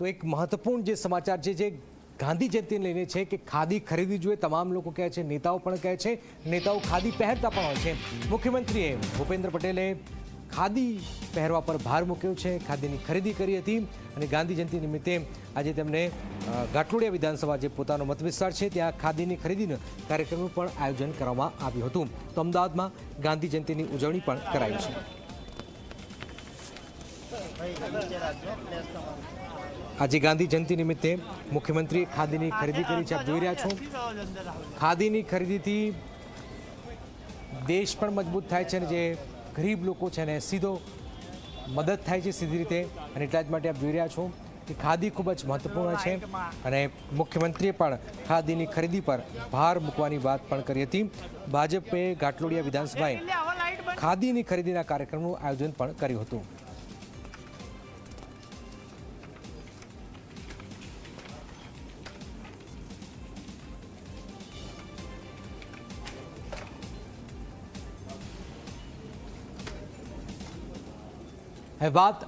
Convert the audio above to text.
તો એક મહત્વપૂર્ણ જે સમાચાર છે, જે ગાંધી જયંતિને લઈને છે કે ખાદી ખરીદવી જોઈએ, તમામ લોકો કહે છે, નેતાઓ પણ કહે છે, નેતાઓ ખાદી પહેરતા પણ હોય છે. મુખ્યમંત્રીએ ભૂપેન્દ્ર પટેલે ખાદી પહેરવા પર ભાર મૂક્યો છે, ખાદીની ખરીદી કરી હતી અને ગાંધી જયંતિ નિમિત્તે આજે તેમને ઘાટલોડિયા વિધાનસભા જે પોતાનો મત વિસ્તાર છે, ત્યાં ખાદીની ખરીદીનો કાર્યક્રમનું પણ આયોજન કરવામાં આવ્યું હતું. તો અમદાવાદમાં ગાંધી જયંતિની ઉજવણી પણ કરાઈ છે. આજે ગાંધી જયંતિ નિમિત્તે મુખ્યમંત્રીએ ખાદીની ખરીદી કરી. છે, આપ જોઈ રહ્યા છો. ખાદીની ખરીદીથી દેશ પણ મજબૂત થાય છે અને જે ગરીબ લોકો છે ને સીધો મદદ થાય છે સીધી રીતે. અને એટલા જ માટે આપ જોઈ રહ્યા છો કે ખાદી ખૂબ જ મહત્વપૂર્ણ છે. અને મુખ્યમંત્રીએ પણ ખાદીની ખરીદી પર ભાર મૂકવાની વાત પણ કરી હતી. ભાજપે ઘાટલોડિયા વિધાનસભાએ ખાદીની ખરીદીના કાર્યક્રમનું આયોજન પણ કર્યું હતું. હવે વાત